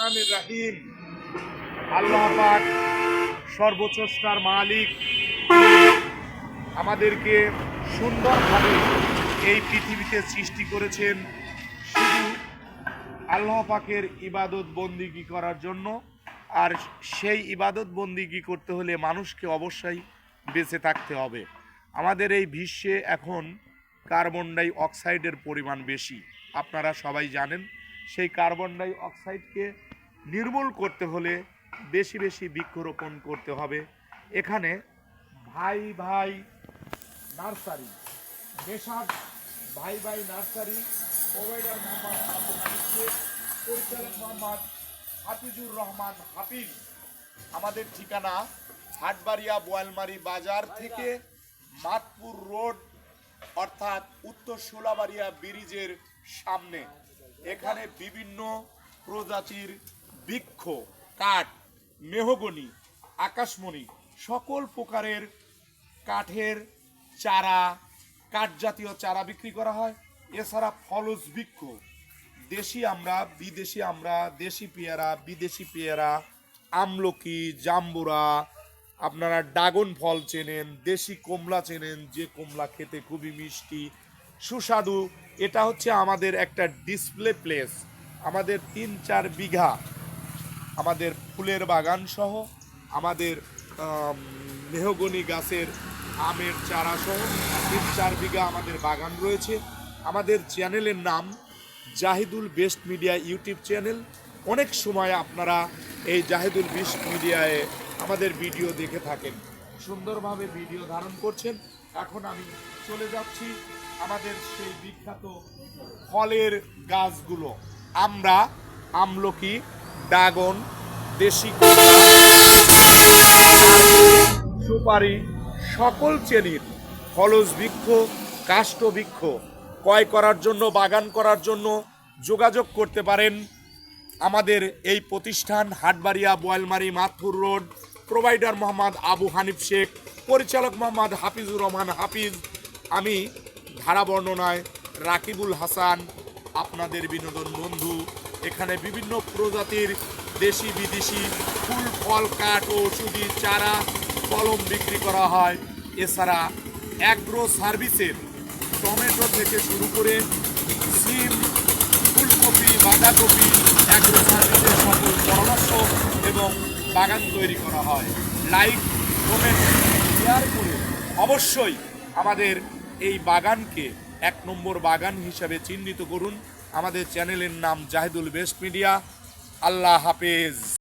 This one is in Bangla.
রহমানির রাহিম। আল্লাহ পাক সর্বচষ্টার মালিক। আমাদেরকে সুন্দরভাবে এই পৃথিবীতে সৃষ্টি করেছেন। শুধু আল্লাহ পাকের ইবাদত বন্দিগি করার জন্য। আর সেই ইবাদত বন্দিগি করতে হলে মানুষকে অবশ্যই বেঁচে থাকতে হবে। আমাদের এই বিশ্বে এখন কার্বন ডাই অক্সাইডের পরিমাণ বেশি। আপনারা সবাই জানেন, সেই কার্বন ডাই অক্সাইডকে নির্মূল করতে হলে বেশি বেশি বৃক্ষরোপণ করতে হবে। এখানে ভাই ভাই নার্সারি নেশাদ ভাই ভাই নার্সারি প্রোভাইডার মোহাম্মদ পরিচালক মোহাম্মদ হাফিজুর রহমান হাফিজ। আমাদের ঠিকানা হাটবাড়িয়া বোয়ালমারি বাজার থেকে মাতপুর রোড, অর্থাৎ উত্তর সোলাবাড়িয়া ব্রিজের সামনে। এখানে বিভিন্ন প্রজাতির বৃক্ষ, কাঠ, মেহগনি, আকাশমণি, সকল প্রকারের কাঠের চারা কাঠ জাতীয় চারা বিক্রি করা হয়। এছাড়া ফলজ বৃক্ষ। দেশি আমরা, বিদেশি আমরা, দেশি পেয়ারা, বিদেশি পেয়ারা, আমলকি, জাম্বুরা, আপনারা ড্রাগন ফল চেনেন, দেশি কমলা চেনেন, যে কমলা খেতে খুবই মিষ্টি, সুস্বাদু। এটা হচ্ছে আমাদের একটা ডিসপ্লে প্লেস আমাদের তিন চার বিঘা আমাদের ফুলের বাগান সহ আমাদের মেহগনি গাছের আমের চারা সহ তিন চার বিঘা আমাদের বাগান রয়েছে। আমাদের চ্যানেলের নাম Jahidul best media YouTube channel. অনেক সময় আপনারা এই জাহিদুল বেস্ট মিডিয়ায় আমাদের ভিডিও দেখে থাকেন, সুন্দরভাবে ভিডিও ধারণ করছেন। এখন আমি চলে যাচ্ছি আমাদের সেই বিখ্যাত ফলের গাছগুলো। আমরা আমলকি ড্রাগন, দেশি সুপারি, সকল শ্রেণির ফলজ বৃক্ষ কাষ্ঠ বৃক্ষ। ক্রয় করার জন্য, বাগান করার জন্য যোগাযোগ করতে পারেন আমাদের এই প্রতিষ্ঠান হাটবাড়িয়া বোয়ালমারি মাথুর রোড। প্রোভাইডার মোহাম্মদ আবু হানিফ শেখ, পরিচালক মোহাম্মদ হাফিজুর রহমান হাফিজ, আমি ধারা বর্ণনায় রাকিবুল হাসান আপনাদের বিনোদন বন্ধু। এখানে বিভিন্ন প্রজাতির দেশি বিদেশি ফুল, ফল, কাঠ ওষুধি চারা কলম বিক্রি করা হয়। এছাড়া অ্যাগ্রো সার্ভিসের টমেটো থেকে শুরু করে সিম, ফুলকপি, বাঁধাকপি, অ্যাগ্রো সার্ভিসের সকল পরামর্শ এবং বাগান তৈরি করা হয়। লাইক, কমেন্ট, শেয়ার করে অবশ্যই আমাদের এই বাগানকে এক নম্বর বাগান হিসাবে চিহ্নিত করুন। আমাদের চ্যানেলের নাম জাহিদুল বেস্ট মিডিয়া। আল্লাহ হাফেজ।